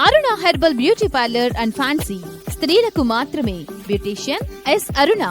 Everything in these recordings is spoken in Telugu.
Aruna herbal beauty parlour and fancy. స్త్రీలకు మాత్రమే. Beautician S Aruna.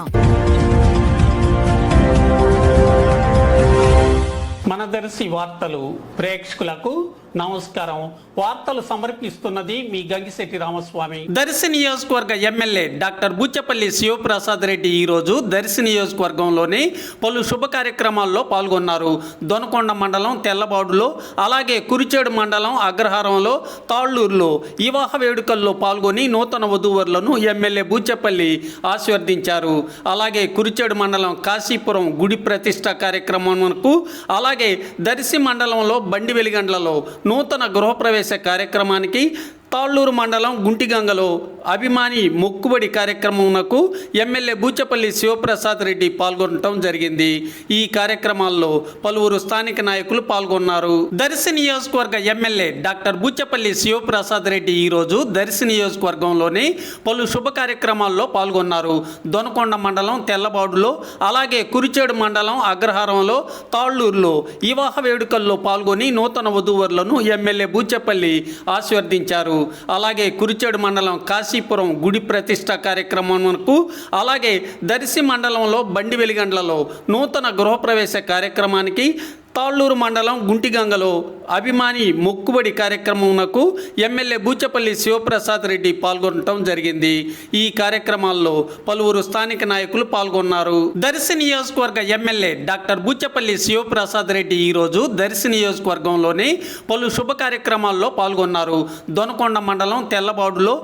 మన దర్శి వార్తలు ప్రేక్షకులకు నమస్కారం. వార్తలు సమర్పిస్తున్నది మీ గంగిశెట్టి రామస్వామి. దర్శి నియోజకవర్గ ఎమ్మెల్యే డాక్టర్ బుచ్చపల్లి శివప్రసాద్ రెడ్డి ఈరోజు దర్శి నియోజకవర్గంలోని పలు శుభ కార్యక్రమాల్లో పాల్గొన్నారు. దొనకొండ మండలం తెల్లబాడులో అలాగే కురిచేడు మండలం అగ్రహారంలో తాళ్ళూరులో వివాహ వేడుకల్లో పాల్గొని నూతన వధూవరులను ఎమ్మెల్యే బుచ్చపల్లి ఆశీర్వదించారు. అలాగే కురిచేడు మండలం కాశీపురం గుడి ప్రతిష్ట కార్యక్రమంకు అలాగే దర్శి మండలంలో బండి వెలిగండ్లలో నూతన గృహప్రవేశ కార్యక్రమానికి తాళ్ళూరు మండలం గుంటిగంగలో అభిమాని మొక్కుబడి కార్యక్రమంకు ఎమ్మెల్యే బూచపల్లి శివప్రసాద్ రెడ్డి పాల్గొనడం జరిగింది. ఈ కార్యక్రమాల్లో పలువురు స్థానిక నాయకులు పాల్గొన్నారు. దర్శి నియోజకవర్గ ఎమ్మెల్యే డాక్టర్ బూచపల్లి శివప్రసాద్ రెడ్డి ఈరోజు దర్శి నియోజకవర్గంలోని పలు శుభ కార్యక్రమాల్లో పాల్గొన్నారు. దొనకొండ మండలం తెల్లబాడులో అలాగే కురిచేడు మండలం అగ్రహారంలో తాళ్ళూరులో వివాహ వేడుకల్లో పాల్గొని నూతన వధూవరులను ఎమ్మెల్యే బూచపల్లి ఆశీర్వదించారు. అలాగే కురిచేడు మండలం కాశీపురం గుడి ప్రతిష్ట కార్యక్రమంకు అలాగే దర్శి మండలంలో బండి వెలిగండ్లలో నూతన గృహప్రవేశ కార్యక్రమానికి తాళ్ళూరు మండలం గుంటిగంగలో అభిమాని మొక్కుబడి కార్యక్రమంకు ఎమ్మెల్యే బూచపల్లి శివప్రసాద్ రెడ్డి పాల్గొనడం జరిగింది. ఈ కార్యక్రమాల్లో పలువురు స్థానిక నాయకులు పాల్గొన్నారు. దర్శి నియోజకవర్గ ఎమ్మెల్యే డాక్టర్ బూచపల్లి శివప్రసాద్ రెడ్డి ఈరోజు దర్శి నియోజకవర్గంలోని పలు శుభ కార్యక్రమాల్లో పాల్గొన్నారు. దొనకొండ మండలం తెల్లబాడులో